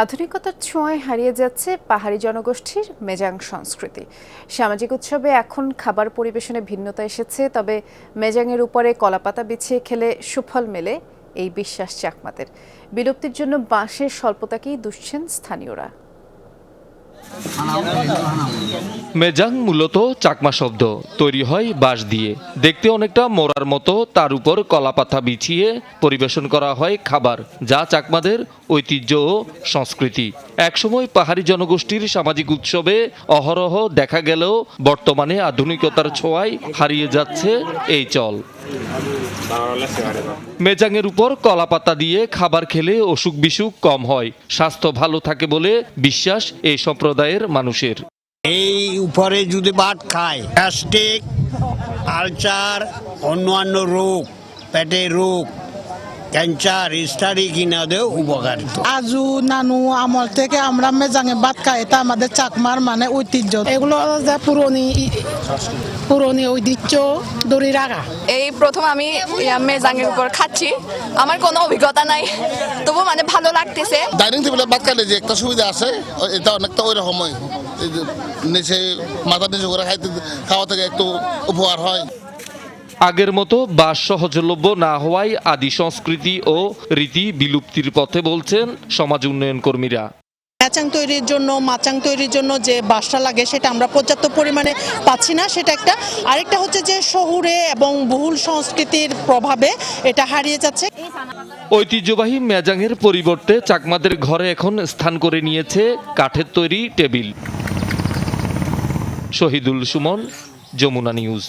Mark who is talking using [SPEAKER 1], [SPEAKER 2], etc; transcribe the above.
[SPEAKER 1] আধুনিকতার ছোঁয়ায় হারিয়ে যাচ্ছে পাহাড়ি জনগোষ্ঠীর মেজাং সংস্কৃতি। সামাজিক উৎসবে এখন খাবার পরিবেশনে ভিন্নতা এসেছে, তবে মেজাংয়ের উপরে কলাপাতা বিছিয়ে খেলে সুফল মেলে এই বিশ্বাস চাকমাদের। বিলুপ্তির জন্য বাঁশের স্বল্পতাকেই দুষছেন স্থানীয়রা।
[SPEAKER 2] মেজাং মূলত চাকমা শব্দ। তৈরি হয় বাঁশ দিয়ে। দেখতে অনেকটা মোড়ার মতো, তার উপর কলাপাতা বিছিয়ে পরিবেশন করা হয় খাবার, যা চাকমাদের ঐতিহ্য ও সংস্কৃতি। একসময় পাহাড়ি জনগোষ্ঠীর সামাজিক উৎসবে অহরহ দেখা গেলেও বর্তমানে আধুনিকতার ছোঁয়ায় হারিয়ে যাচ্ছে এই চল। মেজাংয়ের উপর কলাপাতা দিয়ে খাবার খেলে অসুখ বিসুখ কম হয়। স্বাস্থ্য ভালো থাকে বলে বিশ্বাস এই সম্প্রদায়ের মানুষের।
[SPEAKER 3] এই উপরে যদি ভাত খায়, গ্যাস্ট্রিক আলচার অন্যান্য রোগ পেটের রোগ ক্যান্সার ইত্যাদি কিনাদেও উপকারিত
[SPEAKER 4] আজু নানু আমল থেকে আমরা মেজাঙে ভাত খাই এটা আমাদের চাকমার মানে ঐতিহ্য। এগুলো যে পুরনি পুরনি ঐতিহ্য দড়ি রাখা।
[SPEAKER 5] এই প্রথম আমি মেজাঙের উপর খাচ্ছি। আমার কোনো অভিজ্ঞতা নাই তবু মানে ভালো লাগতেছে।
[SPEAKER 6] ডাইনিং টেবিলে ভাত খাইলে যে একটা সুবিধা আছে এটা অনেকটা ওই রকমই। নিচে মাথা নিচে করে খাইতে খাওয়া থেকে একটু উপহার হয়।
[SPEAKER 2] আগের মতো বাস সহজলভ্য না হওয়ায় আদি সংস্কৃতি ও রীতি বিলুপ্তির পথে বলছেন সমাজ উন্নয়ন কর্মীরা।
[SPEAKER 7] ম্যাচাং তৈরির জন্য মাচাং তৈরির জন্য যে বাসটা লাগে সেটা আমরা পর্যাপ্ত পরিমাণে পাচ্ছি না সেটা একটা। আরেকটা হচ্ছে যে শহুরে এবং বহুল সংস্কৃতির প্রভাবে এটা হারিয়ে যাচ্ছে।
[SPEAKER 2] ঐতিহ্যবাহী মেজাংয়ের পরিবর্তে চাকমাদের ঘরে এখন স্থান করে নিয়েছে কাঠের তৈরি টেবিল। শহীদুল সুমন যমুনা নিউজ।